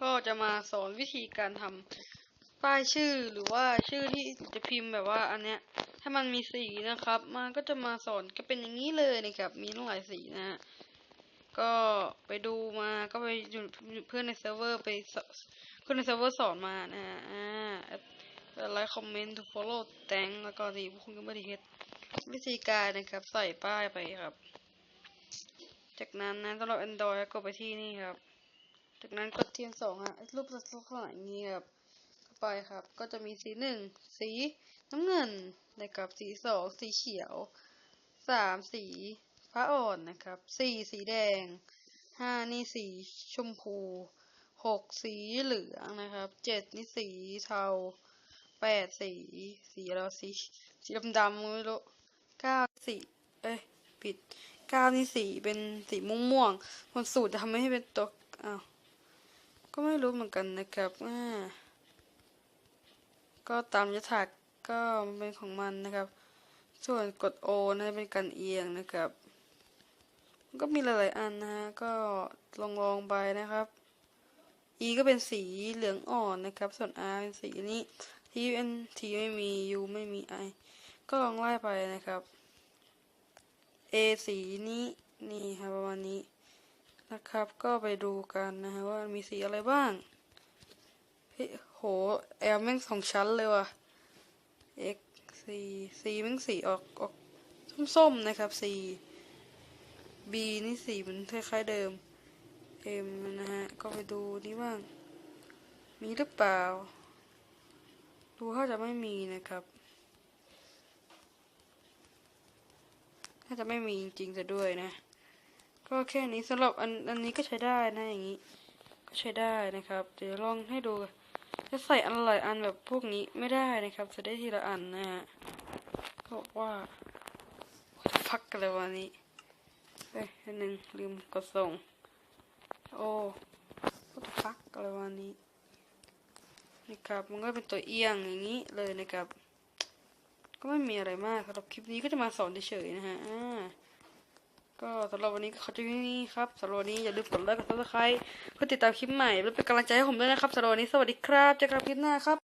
ก็จะมาสอนวิธีการทำป้ายชื่อหรือว่าชื่อที่จะพิมพ์แบบว่าอันเนี้ยถ้ามันมีสีนะครับ มันก็จะมาสอนก็เป็นอย่างนี้เลยนะครับ มีตั้งหลายสีนะฮะก็ไปดูมาก็ไปเพื่อนในเซิร์ฟเวอร์ไปเพื่อนในเซิร์ฟเวอร์สอนมานะฮะอ่าไลค์คอมเมนต์ to follow แตงแล้วก็ดีพวกคุณก็ไม่ได้เฮ็ดวิธีการนะครับ ใส่ป้ายไปครับ จากนั้นนะสำหรับ Android ก็ไปที่นี่ครับ จากนั้นกดเทียนสองฮะรูปลักษณะอย่างนี้ครับเข้าไปครับ ก็จะมีสีหนึ่งสีน้ำเงินนะครับสีสองสีเขียวสามสีฟ้าอ่อนนะครับสี่สีแดงห้านี่สีชมพูหกสีเหลืองนะครับเจ็ดนี่สีเทาแปดสีสีอะไรวสีสีดำดำไม่รู้เก้าสีเอ้ยผิดเก้านี่สีเป็นสีม่วงม่วงคนสูตรจะทำให้เป็นตัวอ้าว ก็ไม่รู้เหมือนกันนะครับอ่าก็ตามยถากก็เป็นของมันนะครับ ส่วนกด O นะเป็นการเอียงนะครับ ก็มีหลายๆอันนะฮะ ก็ลองลองๆไปนะครับ E ก็เป็นสีเหลืองอ่อนนะครับ ส่วน R เป็นสีนี้ T เป็น T ไม่มี U ไม่มี I ก็ลองไล่ไปนะครับ A สีนี้นี่ครับประ นะครับ ก็ไปดูกันนะฮะว่ามีสีอะไรบ้างเฮ้ยโหแอลแม่งสองชั้นเลยว่ะ x สีสีแม่งสีออกออกส้มๆนะครับสี b นี่สีมันคล้ายๆเดิม m นะฮะก็ไปดูนี่บ้าง มีหรือเปล่า ดูถ้าจะไม่มีนะครับถ้าจะไม่มีจริงๆจะด้วยนะ ก็แค่นี้สำหรับอันอันนี้ก็ใช้ได้นะอย่างนี้ ก็ใช้ได้นะครับ เดี๋ยวลองให้ดูจะใส่อันหลายอันแบบพวกนี้ไม่ได้นะครับ จะได้ทีละอันนะฮะก็บอกว่าพักกันเลยวันนี้เฮ้ยอันหนึ่งลืมกดส่ง โอ้ก็พักกันเลยวันนี้นะครับ มันก็เป็นตัวเอียงอย่างนี้เลยนะครับ ก็ไม่มีอะไรมากสำหรับคลิปนี้ก็จะมาสอนเฉยๆนะฮะอ่า ก็สำหรับวันนี้ก็ขอจบที่นี่ครับสำหรับวันนี้อย่าลืมกดไลค์กดซับสไครต์เพื่อติดตามคลิปใหม่และเป็นกำลังใจให้ผมด้วยนะครับสำหรับวันนี้สวัสดีครับเจอกันคลิปหน้าครับ